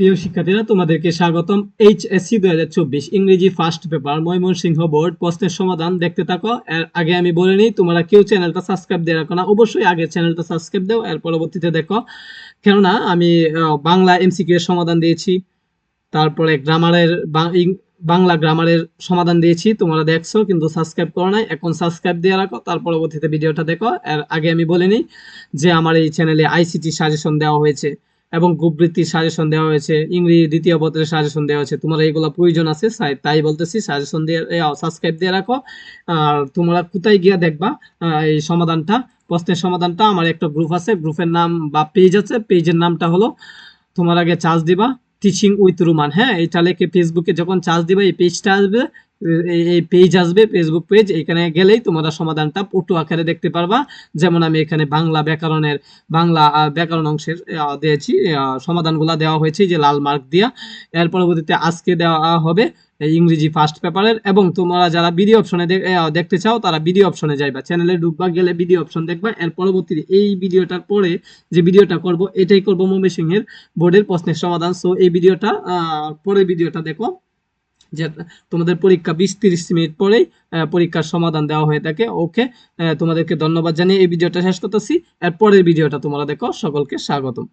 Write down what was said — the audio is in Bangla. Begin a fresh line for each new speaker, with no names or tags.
প্রিয় শিক্ষার্থীরা, তোমাদেরকে স্বাগতম এইচএসসি দুই হাজার চব্বিশ ইংরেজি ফার্স্ট পেপার ময়মনসিংহ বোর্ড প্রশ্নের সমাধান দেখতে থাকো। এর আগে আমি বলে নিই, তোমরা কেউ চ্যানেলটা সাবস্ক্রাইব দিয়ে রাখো না, অবশ্যই আগে চ্যানেলটা সাবস্ক্রাইব দাও, এর পরবর্তীতে দেখো। কেননা, আমি বাংলা এমসিকিউ এর সমাধান দিয়েছি, তারপরে গ্রামারের বাংলা গ্রামারের সমাধান দিয়েছি, তোমরা দেখছ, কিন্তু সাবস্ক্রাইব করো নাই, এখন সাবস্ক্রাইব দিয়ে রাখো, তার পরবর্তীতে ভিডিওটা দেখো। এর আগে আমি বলে নিই যে, আমার এই চ্যানেলে আইসিটি সাজেশন দেওয়া হয়েছে। এবং গ্রুপ সাজেশন দেওয়া হয়েছে, ইংরেজি দ্বিতীয় পত্রের সাজেশন দেওয়া হয়েছে। তোমার এইগুলো প্রয়োজন আছে, তাই- বলতেছি সাজেশন দিয়ে সাবস্ক্রাইব দিয়ে রাখো। আর তোমরা কোথায় গিয়ে দেখবা এই সমাধানটা, প্রশ্নের সমাধানটা? আমার একটা গ্রুপ আছে গ্রুপের নাম বা পেজ আছে পেজের নামটা হলো, তোমার আগে চার্জ দিবা। টিচিং উইথ রুমান হ্যাঁ? এটা লেখে ফেসবুকে যখন চার্জ দিবে, এই পেজটা আসবে এই- এই পেজ আসবে ফেসবুক পেজ এখানে গেলেই তোমরা সমাধানটা পটু আকারে দেখতে পারবা। যেমন আমি এখানে বাংলা ব্যাকরণের, বাংলা ব্যাকরণ অংশের দিয়েছি সমাধানগুলো দেওয়া হয়েছে যে লাল মার্ক দিয়া। এর পরবর্তীতে আজকে দেওয়া হবে এই ইংরেজি ফার্স্ট পেপারের এবং তোমরা যারা ভিডিও অপশনে দেখতে চাও, তারা ভিডিও অপশনে যাইবা। চ্যানেলে ঢুকবা, গেলে ভিডিও অপশন দেখবা। এর পরবর্তীতে এই ভিডিওটার পরে যে ভিডিওটা করব, এটাই করব মমি সিংহের বোর্ডের প্রশ্নের সমাধান। সো এই ভিডিওটা পরের ভিডিওটা দেখো, যে তোমাদের পরীক্ষা বিশ তিরিশ মিনিট পরেই পরীক্ষার সমাধান দেওয়া হয়ে থাকে। ওকে তোমাদেরকে ধন্যবাদ জানিয়ে এই ভিডিওটা শেষ করতেছি। এর পরের ভিডিওটা তোমরা দেখো, সকলকে স্বাগতম।